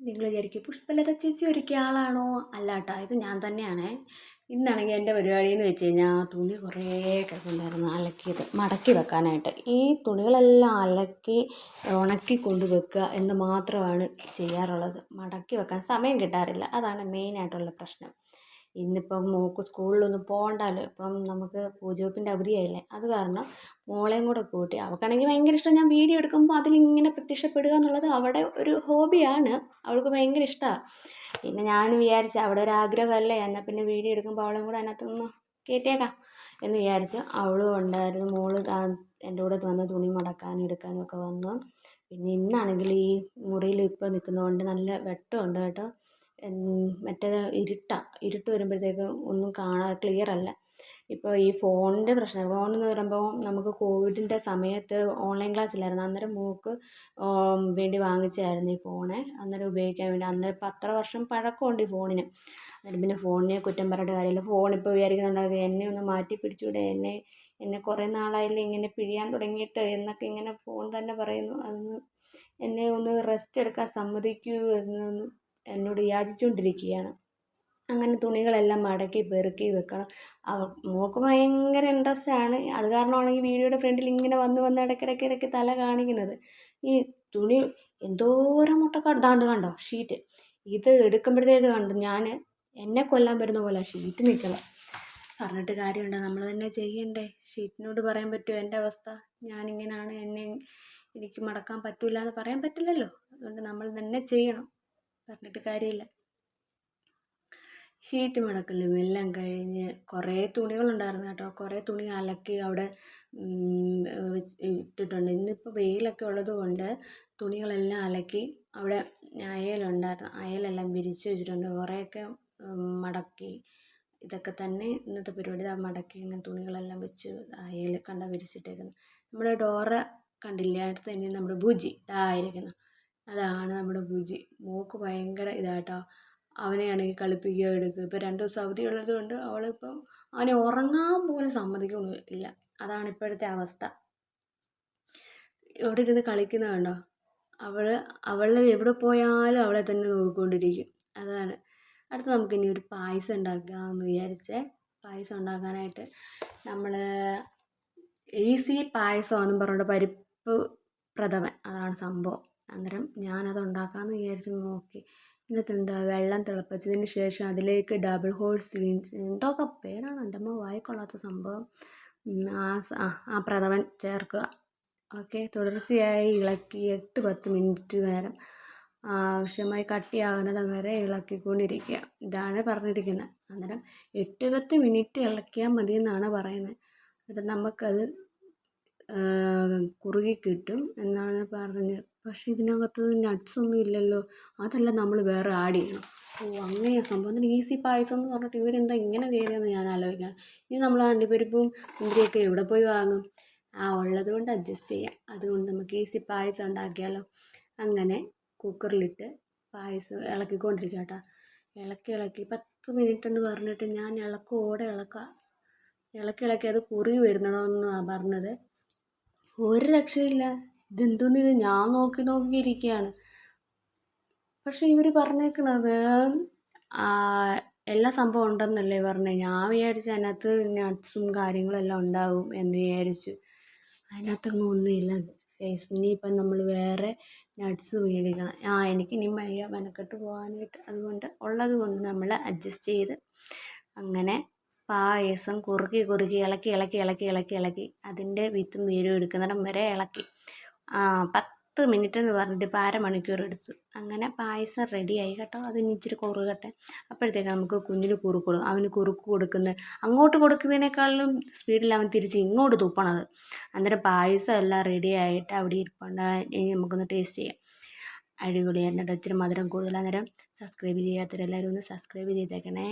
നിങ്ങൾ വിചാരിക്കും പുഷ്പലത ചേച്ചി ഒരുക്കിയ ആളാണോ? അല്ല കേട്ടോ ഇത് ഞാൻ തന്നെയാണേ. ഇന്നാണെങ്കിൽ എന്റെ പരിപാടി എന്ന് വെച്ച് കഴിഞ്ഞാൽ തുണി കുറേ കിടപ്പുണ്ടായിരുന്നു അലക്കിയത് മടക്കി വെക്കാനായിട്ട്. ഈ തുണികളെല്ലാം അലക്കി ഉണക്കി കൊണ്ട് വെക്കുക എന്ന് മാത്രമാണ് ചെയ്യാറുള്ളത്. മടക്കി വെക്കാൻ സമയം കിട്ടാറില്ല അതാണ് മെയിനായിട്ടുള്ള പ്രശ്നം. ഇന്നിപ്പം മോൾക്ക് സ്കൂളിലൊന്നും പോകണ്ടല്ലോ ഇപ്പം നമുക്ക് പൂജവെപ്പിന്റെ അവധിയായില്ലേ? അത് കാരണം മോളെയും കൂടെ കൂട്ടി അവൾക്കാണെങ്കിൽ ഭയങ്കര ഇഷ്ടം. ഞാൻ വീഡിയോ എടുക്കുമ്പോൾ അതിലിങ്ങനെ പ്രത്യക്ഷപ്പെടുക എന്നുള്ളത് അവിടെ ഒരു ഹോബിയാണ്. അവൾക്ക് ഭയങ്കര ഇഷ്ടമാണ് പിന്നെ ഞാൻ വിചാരിച്ചു അവിടെ ഒരു ആഗ്രഹമല്ലേ എന്നാൽ പിന്നെ വീഡിയോ എടുക്കുമ്പോൾ അവളെയും കൂടെ അതിനകത്തൊന്ന് കയറ്റിയേക്കാം എന്ന് വിചാരിച്ച് അവളും ഉണ്ടായിരുന്നു. മോൾ എന്റെ കൂടെ വന്ന് തുണി മടക്കാനും എടുക്കാനും ഒക്കെ വന്നു. പിന്നെ ഇന്നാണെങ്കിൽ ഈ മുറിയിൽ ഇപ്പോൾ നിൽക്കുന്നതുകൊണ്ട് നല്ല വെട്ടമുണ്ട് കേട്ടോ. മറ്റേത് ഇരുട്ടാണ് ഇരുട്ട് വരുമ്പോഴത്തേക്ക് ഒന്നും കാണാൻ ക്ലിയർ അല്ല. ഇപ്പോൾ ഈ ഫോണിന്റെ പ്രശ്നം ഫോണെന്ന് പറയുമ്പോൾ നമുക്ക് കോവിഡിന്റെ സമയത്ത് ഓൺലൈൻ ക്ലാസ് ഇല്ലായിരുന്നു. അന്നേരം മോൾക്ക് വേണ്ടി വാങ്ങിച്ചതായിരുന്നു ഈ ഫോണ്. അന്നേരം ഉപയോഗിക്കാൻ വേണ്ടി അന്നേരം ഇപ്പോൾ അത്ര വർഷം പഴക്കമുണ്ട് ഈ ഫോണിന്. അന്നേരം പിന്നെ ഫോണിനെ കുറ്റം പറഞ്ഞിട്ട് കാര്യമില്ല. ഫോൺ ഇപ്പോൾ വിചാരിക്കുന്നുണ്ടാകും എന്നെ ഒന്ന് മാറ്റി പിടിച്ചുകൂടെ എന്നെ എന്നെ കുറേ നാളായില്ലേ ഇങ്ങനെ പിഴിയാൻ തുടങ്ങിയിട്ട് എന്നൊക്കെ ഇങ്ങനെ ഫോൺ തന്നെ പറയുന്നു. അതൊന്ന് എന്നെ ഒന്ന് റെസ്റ്റ് എടുക്കാൻ സമ്മതിക്കൂ എന്നൊന്ന് എന്നോട് യാചിച്ചുകൊണ്ടിരിക്കുകയാണ്. അങ്ങനെ തുണികളെല്ലാം മടക്കി പെറുക്കി വെക്കണം. അവ മോൾക്ക് ഭയങ്കര ഇൻട്രസ്റ്റ് ആണ്. അത് കാരണമാണ് ഈ വീഡിയോയുടെ ഫ്രണ്ടിൽ ഇങ്ങനെ വന്ന് വന്ന് ഇടയ്ക്കിടയ്ക്ക് ഇടയ്ക്ക് തല കാണിക്കുന്നത്. ഈ തുണി എന്തോരം മുട്ട ദാണ്ട് കണ്ടോ ഷീറ്റ് ഇത് എടുക്കുമ്പോഴത്തേക്ക് കണ്ടു ഞാൻ എന്നെ കൊല്ലാൻ വരുന്ന പോലെ ഷീറ്റ് നിൽക്കണം. പറഞ്ഞിട്ട് കാര്യമുണ്ടോ? നമ്മൾ തന്നെ ചെയ്യണ്ടേ? ഷീറ്റിനോട് പറയാൻ പറ്റുമോ? എന്റെ അവസ്ഥ? ഞാനിങ്ങനെയാണ് എന്നെ എനിക്ക് മടക്കാൻ പറ്റില്ല എന്ന് പറയാൻ പറ്റില്ലല്ലോ. അതുകൊണ്ട് നമ്മൾ തന്നെ ചെയ്യണം. പറഞ്ഞിട്ട് കാര്യമില്ല. ഷീറ്റ് മടക്കലും എല്ലാം കഴിഞ്ഞ് കുറേ തുണികളുണ്ടായിരുന്നു കേട്ടോ. കുറേ തുണി അലക്കി അവിടെ ഇട്ടിട്ടുണ്ട്. ഇന്നിപ്പോൾ വെയിലൊക്കെ ഉള്ളത് കൊണ്ട് തുണികളെല്ലാം അലക്കി അവിടെ അയലുണ്ടായിരുന്നു. അയലെല്ലാം വിരിച്ച് വെച്ചിട്ടുണ്ട്. കുറേയൊക്കെ മടക്കി. ഇതൊക്കെ തന്നെ ഇന്നത്തെ പരിപാടി. ഇതാ മടക്കി ഇങ്ങനെ തുണികളെല്ലാം വെച്ച് അയൽ കണ്ട വിരിച്ചിട്ടേക്കുന്നു. നമ്മുടെ ഡോറ കണ്ടില്ലേ? അടുത്ത് തന്നെ നമ്മുടെ ഭുജി. ഇതായിരിക്കുന്നു അതാണ് നമ്മുടെ ബുജി മോക്ക് ഭയങ്കര ഇതായിട്ടോ അവനെയാണെങ്കിൽ കളിപ്പിക്കുക എടുക്കുക ഇപ്പോൾ രണ്ട് ദിവസം അവധി ഉള്ളത് കൊണ്ട് അവളിപ്പം അവനെ ഉറങ്ങാൻ പോലും സമ്മതിക്കുന്നില്ല അതാണ് ഇപ്പോഴത്തെ അവസ്ഥ. ഇവിടെ ഇരുന്ന് കളിക്കുന്നത് കണ്ടോ? അവൾ അവൾ എവിടെ പോയാലും അവളെ തന്നെ നോക്കിക്കൊണ്ടിരിക്കും. അതാണ്. അടുത്ത് നമുക്കിനി ഒരു പായസം ഉണ്ടാക്കാമെന്ന് വിചാരിച്ചേ പായസം ഉണ്ടാക്കാനായിട്ട് നമ്മൾ ഈസി പായസമാണെന്നും പറഞ്ഞുകൊണ്ട് പരിപ്പ് പ്രഥമൻ. അതാണ് സംഭവം. അന്നേരം ഞാനത് ഉണ്ടാക്കാമെന്ന് വിചാരിച്ച് നോക്കി. എന്നിട്ട് എന്താ വെള്ളം തിളപ്പിച്ചതിന് ശേഷം അതിലേക്ക് ഡബിൾ ഹോഴ്സ് ബീൻസ് എന്തൊക്കെ പേരാണ് എന്റെ അമ്മ വായിക്കൊള്ളാത്ത സംഭവം. ആ ആ പ്രഥമൻ ചേർക്കുക. ഓക്കെ തുടർച്ചയായി ഇളക്കി എട്ട് പത്ത് മിനിറ്റ് നേരം ആവശ്യമായി കട്ടിയാകുന്നിടം വരെ ഇളക്കിക്കൊണ്ടിരിക്കുക. ഇതാണ് പറഞ്ഞിരിക്കുന്നത്. അന്നേരം എട്ട് പത്ത് മിനിറ്റ് ഇളക്കിയാൽ മതി എന്നാണ് പറയുന്നത്. എന്നിട്ട് നമുക്കത് കുറുകി കിട്ടും എന്നാണ് പറഞ്ഞത്. പക്ഷേ ഇതിനകത്ത് നട്ട്സൊന്നും ഇല്ലല്ലോ. അതെല്ലാം നമ്മൾ വേറെ ആഡ് ചെയ്യണം. ഓ അങ്ങനെയാണ് സംഭവം. എന്നിട്ട് ഈസി പായസം എന്ന് പറഞ്ഞിട്ട് ഇവരെന്താ ഇങ്ങനെ കയറിയെന്ന് ഞാൻ ആലോചിക്കണം. ഇനി നമ്മൾ അണ്ടിപ്പരിപ്പും മുന്തിരിയൊക്കെ എവിടെ പോയി വാങ്ങും? ആ ഉള്ളത് കൊണ്ട് അഡ്ജസ്റ്റ് ചെയ്യാം. അതുകൊണ്ട് നമുക്ക് ഈസി പായസം ഉണ്ടാക്കിയാലോ. അങ്ങനെ കുക്കറിലിട്ട് പായസം ഇളക്കിക്കൊണ്ടിരിക്കുക കേട്ടോ. ഇളക്കി ഇളക്കി പത്ത് മിനിറ്റ് എന്ന് പറഞ്ഞിട്ട് ഞാൻ ഇളക്കോടെ ഇളക്കുക ഇളക്കി ഇളക്കി അത് കുറുകി വരുന്നണമെന്നാണ് പറഞ്ഞത്. ഒരു രക്ഷയില്ല ഇതെന്തോന്ന് ഇത് ഞാൻ നോക്കി നോക്കിയിരിക്കുകയാണ് പക്ഷെ ഇവർ പറഞ്ഞേക്കണത് എല്ലാ സംഭവം ഉണ്ടെന്നല്ലേ പറഞ്ഞത് ഞാൻ വിചാരിച്ചു അതിനകത്ത് നട്ട്സും കാര്യങ്ങളും എല്ലാം ഉണ്ടാകും എന്ന് വിചാരിച്ചു. അതിനകത്തൊന്നും ഒന്നുമില്ല ഗൈസ് ഇനിയിപ്പം നമ്മൾ വേറെ നട്ട്സ് മേടിക്കണം. ആ എനിക്ക് ഇനി വയ്യ. മെനക്കെട്ട് പോകാനായിട്ട് അതുകൊണ്ട് ഉള്ളത് കൊണ്ട് നമ്മൾ അഡ്ജസ്റ്റ് ചെയ്ത് അങ്ങനെ പായസം കുറുക്കി കുറുക്കി ഇളക്കി ഇളക്കി ഇളക്കി ഇളക്കി ഇളക്കി അതിന്റെ വിത്തും വീരും എടുക്കുന്നിടം വരെ ഇളക്കി. പത്ത് മിനിറ്റ് എന്ന് പറഞ്ഞിട്ട് ഇപ്പോൾ അരമണിക്കൂർ എടുത്തു. അങ്ങനെ പായസം റെഡിയായി കേട്ടോ. അത് ഇനി ഇച്ചിരി കുറുകട്ടെ. അപ്പോഴത്തേക്ക് നമുക്ക് കുഞ്ഞിന് കുറുക്ക് കൊടുക്കും അവന് കുറുക്ക് കൊടുക്കുന്നത് അങ്ങോട്ട് കൊടുക്കുന്നതിനേക്കാളും സ്പീഡിൽ അവൻ തിരിച്ച് ഇങ്ങോട്ട് തുപ്പണത്. അന്നേരം പായസം എല്ലാം റെഡി ആയിട്ട് അവിടെ ഇരിപ്പുണ്ട്. ഇനി നമുക്കൊന്ന് ടേസ്റ്റ് ചെയ്യാം. അടിപൊളിയായിരുന്നു ഇച്ചിരി മധുരം കൂടുതൽ. അന്നേരം സബ്സ്ക്രൈബ് ചെയ്യാത്തവരെല്ലാവരും ഒന്ന് സബ്സ്ക്രൈബ് ചെയ്തേക്കണേ.